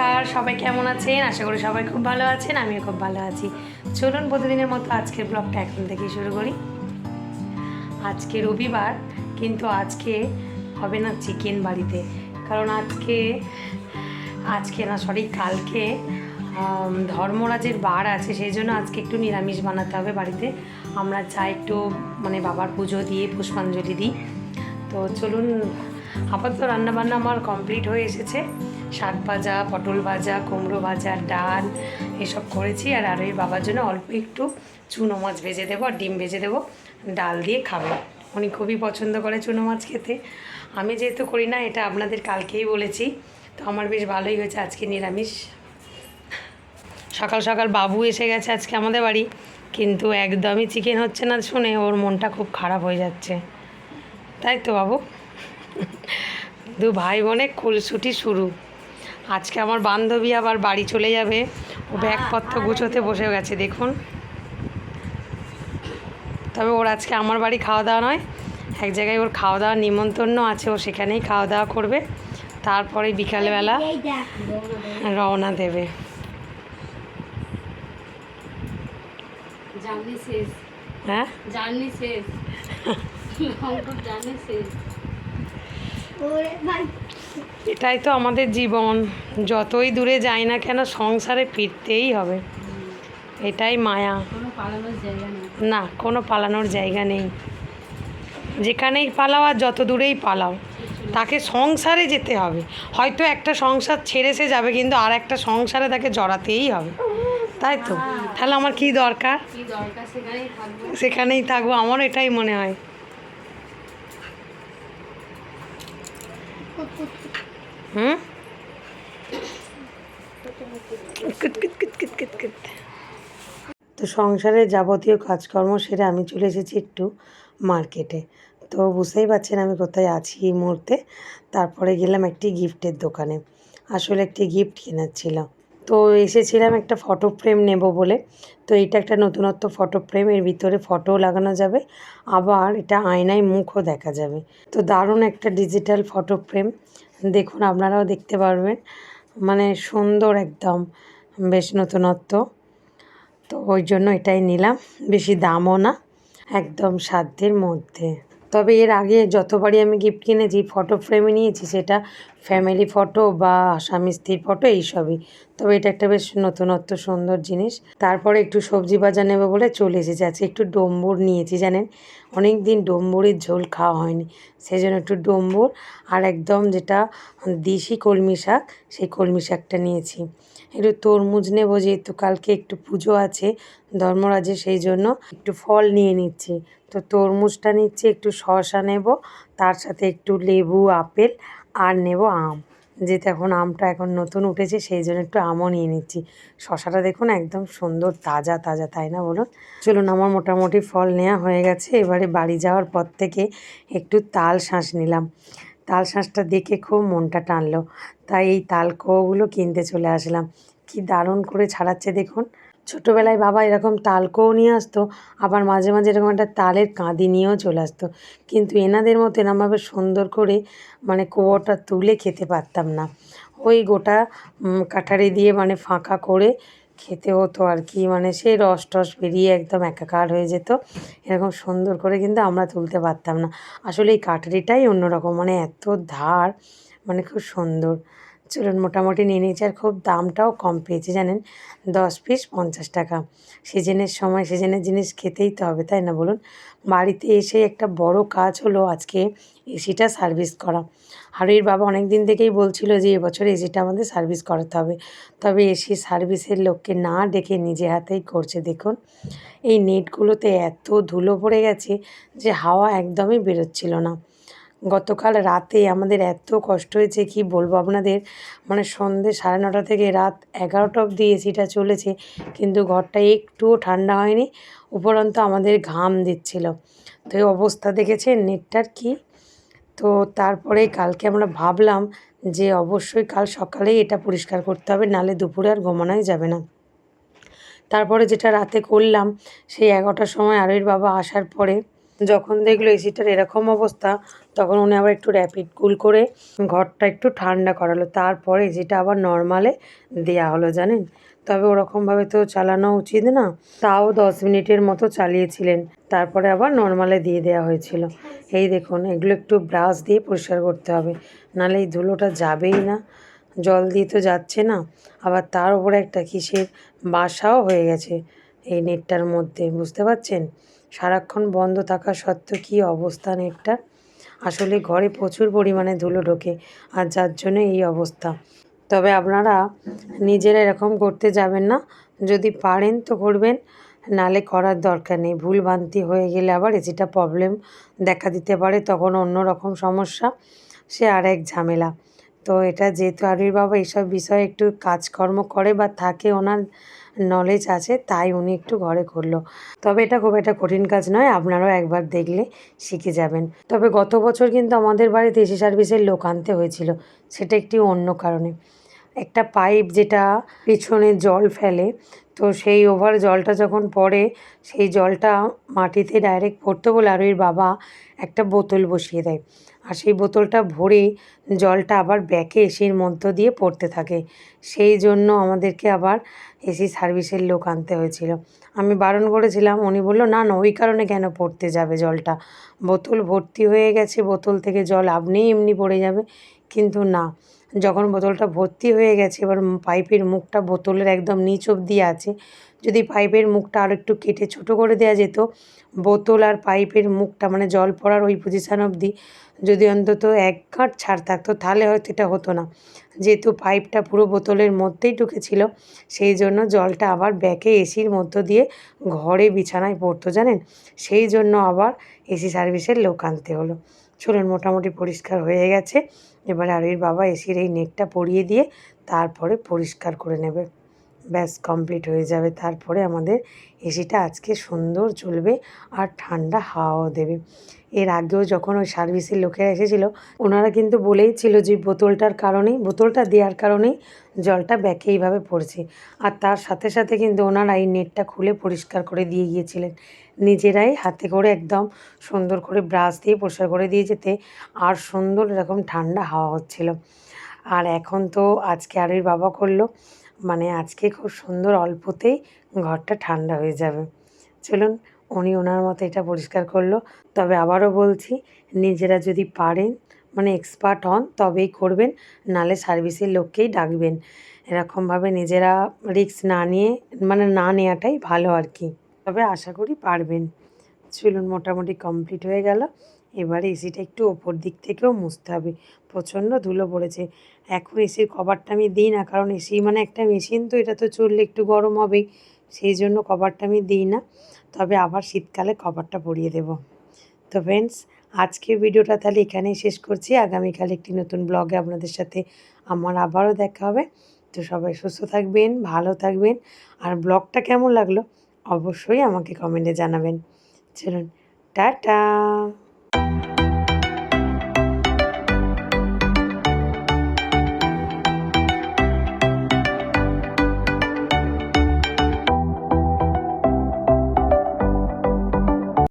নমস্কার, সবাই কেমন আছেন? আশা করি সবাই খুব ভালো আছেন, আমিও খুব ভালো আছি। চলুন প্রতিদিনের মতো আজকের ব্লগটা এখন থেকেই শুরু করি। আজকে রবিবার, কিন্তু আজকে হবে না চিকেন বাড়িতে, কারণ আজকে আজকে না সরি কালকে ধর্মরাজের বার আছে, সেই জন্য আজকে একটু নিরামিষ বানাতে হবে বাড়িতে। আমরা চাই একটু মানে বাবার পুজো দিয়ে পুষ্পাঞ্জলি দিই। তো চলুন, আপাতত রান্নাবান্না আমার কমপ্লিট হয়ে এসেছে। শাক ভাজা, পটল ভাজা, কুমড়ো ভাজা, ডাল এসব করেছি আর আর ওই বাবার জন্য অল্প একটু চুনো মাছ ভেজে দেবো আর ডিম ভেজে দেবো। ডাল দিয়ে খাবে। উনি খুবই পছন্দ করে চুনো মাছ খেতে। আমি যেহেতু করি না, এটা আপনাদের কালকেই বলেছি। তো আমার বেশ ভালোই হয়েছে, আজকে নিরামিষ। সকাল সকাল বাবু এসে গেছে আজকে আমাদের বাড়ি। কিন্তু একদমই চিকেন হচ্ছে না শুনে ওর মনটা খুব খারাপ হয়ে যাচ্ছে। তাই তো বাবু? দু ভাই বোনে খুলছুটি শুরু। আজকে আমার বান্ধবী আবার বাড়ি চলে যাবে। ও ব্যাগপত্র গুছোতে বসে গেছে দেখুন। তবে ওর আজকে আমার বাড়ি খাওয়া দাওয়া নয় এক জায়গায় ওর খাওয়া দাওয়ার নিমন্ত্রণ আছে ও সেখানেই খাওয়া দাওয়া করবে। তারপরে বিকালবেলা রওনা দেবে। হ্যাঁ? শেষ। এটাই তো আমাদের জীবন। যতই দূরে যাই না কেন সংসারে ফিরতেই হবে। এটাই মায়া। না কোনো পালানোর জায়গা নেই। যেখানেই পালাও আর যত দূরেই পালাও তাকে সংসারে যেতে হবে। হয়তো একটা সংসার ছেড়ে সে যাবে কিন্তু আর একটা সংসারে তাকে জড়াতেই হবে। তাই তো? তাহলে আমার কি দরকার? সেখানেই থাকব। সেখানেই থাকব আমার এটাই মনে হয়। হুম। তো সংসারের যাবতীয় কাজকর্ম সেরে আমি চলে এসেছি একটু মার্কেটে। তো বুঝতেই পারছেন আমি কোথায় আছি এই মুহূর্তে। তারপরে গেলাম একটি গিফটের দোকানে। আসলে একটি গিফট কেনার ছিল। তো এসেছিলাম একটা ফটো ফ্রেম নেব বলে। তো এটা একটা নতুনত্ব ফটো ফ্রেম, এর ভিতরে ফটো লাগানো যাবে। আবার এটা আয়নায় মুখও দেখা যাবে। তো দারুণ একটা ডিজিটাল ফটো ফ্রেম। দেখুন, আপনারাও দেখতে পারবেন। মানে সুন্দর একদম, বেশ নতুনত্ব। তো ওই জন্য এটাই নিলাম, বেশি দামও না, একদম সাধ্যের মধ্যে। তবে এর আগে যতবারই আমি গিফট কিনেছি ফটো ফ্রেমে নিয়েছি, সেটা ফ্যামিলি ফটো বা স্বামী স্ত্রীর ফটো এইসবই তবে এটা একটা বেশ নতুনত্ব, সুন্দর জিনিস। তারপরে একটু সবজি বাজার নেব বলে চলে এসেছি। আজকে একটু ডম্বুর নিয়েছি, জানেন? অনেক দিন ডম্বুরের ঝোল খাওয়া হয়নি। সেই জন্য একটু ডম্বুর আর একদম যেটা দেশি কলমি শাক, সেই কলমি শাকটা নিয়েছি। একটু তরমুজ নেব, যেহেতু কালকে একটু পুজো আছে ধর্মরাজে সেই জন্য একটু ফল নিয়ে নিচ্ছি। তো তরমুজটা নিচ্ছি, একটু শসা নেব, তার সাথে একটু লেবু, আপেল আর নেব আম। যেহেতু এখন আমটা এখন নতুন উঠেছে, সেই জন্য একটু আমও নিয়ে নিচ্ছি। শশাটা দেখুন একদম সুন্দর, তাজা তাজা, তাই না বলুন? চলুন, আমার মোটামুটি ফল নেওয়া হয়ে গেছে। এবারে বাড়ি যাওয়ার পর থেকে একটু তাল শাঁস নিলাম। তাল শাঁসটা দেখে খুব মনটা টানলো। তাই এই তালকোগুলো কিনতে চলে আসলাম। কি দারুণ করে ছাড়াচ্ছে দেখুন। ছোটোবেলায় বাবা এরকম তালকোও নিয়ে আসতো, আবার মাঝে মাঝে এরকম একটা তালের কাঁদি নিয়েও চলে আসতো। কিন্তু এনাদের মতো এরমভাবে সুন্দর করে মানে কোয়োটা তুলে খেতে পারতাম না। ওই গোটা কাঠারি দিয়ে মানে ফাঁকা করে খেতে হতো আর কি। মানে সেই রস টস বেরিয়ে একদম একাকার হয়ে যেত। এরকম সুন্দর করে কিন্তু আমরা তুলতে পারতাম না। আসলে এই কাটারিটাই অন্যরকম। মানে এত ধার মানে খুব সুন্দর। চলুন মোটামুটি নিয়ে নিয়েছি আর খুব দামটাও কম পেয়েছি, জানেন? দশ পিস পঞ্চাশ টাকা। সিজনের সময় সিজনের জিনিস খেতেই তো হবে, তাই না বলুন? বাড়িতে এসে একটা বড় কাজ হলো আজকে এসিটা সার্ভিস করা। আর এর বাবা অনেক দিন থেকেই বলছিল যে, এবছর এসিটা আমাদের সার্ভিস করাতে হবে। তবে এসি সার্ভিসের লোককে না ডেকে নিজে হাতেই করছে, দেখুন। এই নেটগুলোতে এত ধুলো পড়ে গেছে যে হাওয়া একদমই বেরোচ্ছিল না। গতকাল রাতে আমাদের এত কষ্ট হয়েছে, কি বলব আপনাদের? মানে সন্ধে সাড়ে নটা থেকে রাত এগারোটা অবধি এসিটা চলেছে, কিন্তু ঘরটা একটুও ঠান্ডা হয়নি, উপরন্ত আমাদের ঘাম দিচ্ছিল। তো এই অবস্থা দেখেছে নেটটার কি? তো তারপরে কালকে আমরা ভাবলাম যে অবশ্যই কাল সকালেই এটা পরিষ্কার করতে হবে, নালে দুপুরে আর ঘুমানোই যাবে না। তারপরে যেটা রাতে করলাম, সেই এগারোটার সময় আরোইর বাবা আসার পরে যখন দেখল এসিটার এরকম অবস্থা, তখন উনি আবার একটু র্যাপিড কুল করে ঘরটা একটু ঠান্ডা করালো। তারপরে এসিটা আবার নর্মালে দেয়া হলো, জানেন? তবে ওরকমভাবে তো চালানো উচিত না। তাও দশ মিনিটের মতো চালিয়েছিলেন। তারপরে আবার নর্মালে দিয়ে দেওয়া হয়েছিল। এই দেখুন, এগুলো একটু ব্রাশ দিয়ে পরিষ্কার করতে হবে। নাহলে এই ধুলোটা যাবেই না। জল দিয়ে তো যাচ্ছে না। আবার তার উপরে একটা কিসের বাসাও হয়ে গেছে। এই নেটটার মধ্যে, বুঝতে পারছেন? সারাক্ষণ বন্ধ থাকা সত্ত্বেও কী অবস্থা নেটটার? আসলে ঘরে প্রচুর পরিমাণে ধুলো ঢোকে, আর যার জন্য এই অবস্থা। তবে আপনারা নিজেরা এরকম করতে যাবেন না। যদি পারেন তো করবেন, নালে করার দরকার নেই। ভুল ভ্রান্তি হয়ে গেলে আবার এসিটা প্রবলেম দেখা দিতে পারে, তখন অন্য রকম সমস্যা, সে আর এক ঝামেলা। তো এটা যেহেতু আরবির বাবা এইসব বিষয়ে একটু কাজকর্ম করে বা থাকে ওনার নলেজ আছে, তাই উনি একটু ঘরে করল। তবে এটা খুব একটা কঠিন কাজ নয়, আপনারাও একবার দেখলে শিখে যাবেন। তবে গত বছর কিন্তু আমাদের বাড়িতে এসি সার্ভিসের লোক আনতে হয়েছিল, সেটা একটি অন্য কারণে। একটা পাইপ যেটা পিছনে জল ফেলে, তো সেই ওভার জলটা যখন পড়ে, সেই জলটা মাটিতে ডাইরেক্ট পড়তো বলে আরোহীর বাবা একটা বোতল বসিয়ে দেয়। আর সেই বোতলটা ভরে জলটা আবার ব্যাকে এসির মধ্য দিয়ে পড়তে থাকে। সেই জন্য আমাদেরকে আবার এসি সার্ভিসের লোক আনতে হয়েছিল। আমি বারণ করেছিলাম, উনি বলল, না না, ওই কারণে কেন পড়তে যাবে জলটা? বোতল ভর্তি হয়ে গেছে, বোতল থেকে জল আপনিই এমনি পড়ে যাবে। কিন্তু না যখন বোতলটা ভর্তি হয়ে গেছে, এবার পাইপের মুখটা বোতলের একদম নিচ অবধি আছে। যদি পাইপের মুখটা আরও একটু কেটে ছোটো করে দেওয়া যেত, বোতল আর পাইপের মুখটা মানে জল পড়ার ওই পজিশান অবধি যদি অন্তত এক গাঁট ছাড় থাকতো, তাহলে হয়তো এটা হতো না। যেহেতু পাইপটা পুরো বোতলের মধ্যেই ঢুকেছিল, সেই জন্য জলটা আবার ব্যাকে এসির মধ্য দিয়ে ঘরে বিছানায় পড়তো, জানেন? সেই জন্য আবার এসি সার্ভিসের লোক আনতে হলো। চলুন, মোটামুটি পরিষ্কার হয়ে গেছে। এবার আরবির বাবা এসির এই নেটটা পরিয়ে দিয়ে তারপরে পরিষ্কার করে নেবে। ব্যাস, কমপ্লিট হয়ে যাবে। তারপরে আমাদের এসিটা আজকে সুন্দর চলবে আর ঠান্ডা হাওয়াও দেবে। এর আগেও যখন ওই সার্ভিসের লোকেরা এসেছিল, ওনারা কিন্তু বলেই ছিল যে বোতলটার কারণেই, বোতলটা দেওয়ার কারণেই জলটা ব্যাকে এইভাবে পড়ছে। আর তার সাথে সাথে কিন্তু ওনারা এই নেটটা খুলে পরিষ্কার করে দিয়ে গিয়েছিলেন। নিজেরাই হাতে করে একদম সুন্দর করে ব্রাশ দিয়ে পরিষ্কার করে দিয়ে যেতে আর সুন্দর এরকম ঠান্ডা হাওয়া হচ্ছিল। আর এখন তো আজকে আরবির বাবা করল মানে আজকে খুব সুন্দর অল্পতেই ঘরটা ঠান্ডা হয়ে যাবে। চলুন, উনি ওনার মতো এটা পরিষ্কার করল। তবে আবারও বলছি, নিজেরা যদি পারেন মানে এক্সপার্ট হন, তবেই করবেন, নালে সার্ভিসের লোককেই ডাকবেন। এরকমভাবে নিজেরা রিস্ক না নিয়ে মানে না নেওয়াটাই ভালো আর কি। তবে আশা করি পারবেন। চলুন মোটামুটি কমপ্লিট হয়ে গেল। এবারে এসিটা একটু ওপর দিক থেকেও মুছতে হবে। প্রচণ্ড ধুলো পড়েছে। এখন এসির কভারটা আমি দিই না, কারণ এসি মানে একটা মেশিন তো, এটা তো চললে একটু গরম হবেই। সেই জন্য কভারটা আমি দিই না। তবে আবার শীতকালে কভারটা পরিয়ে দেব। তো ফ্রেন্ডস আজকের ভিডিওটা তাহলে এখানেই শেষ করছি। আগামীকাল একটি নতুন ব্লগে আপনাদের সাথে আমার আবারও দেখা হবে। তো সবাই সুস্থ থাকবেন, ভালো থাকবেন। আর ব্লগটা কেমন লাগল? অবশ্যই আমাকে কমেন্টে জানাবেন। চলুন টাটা!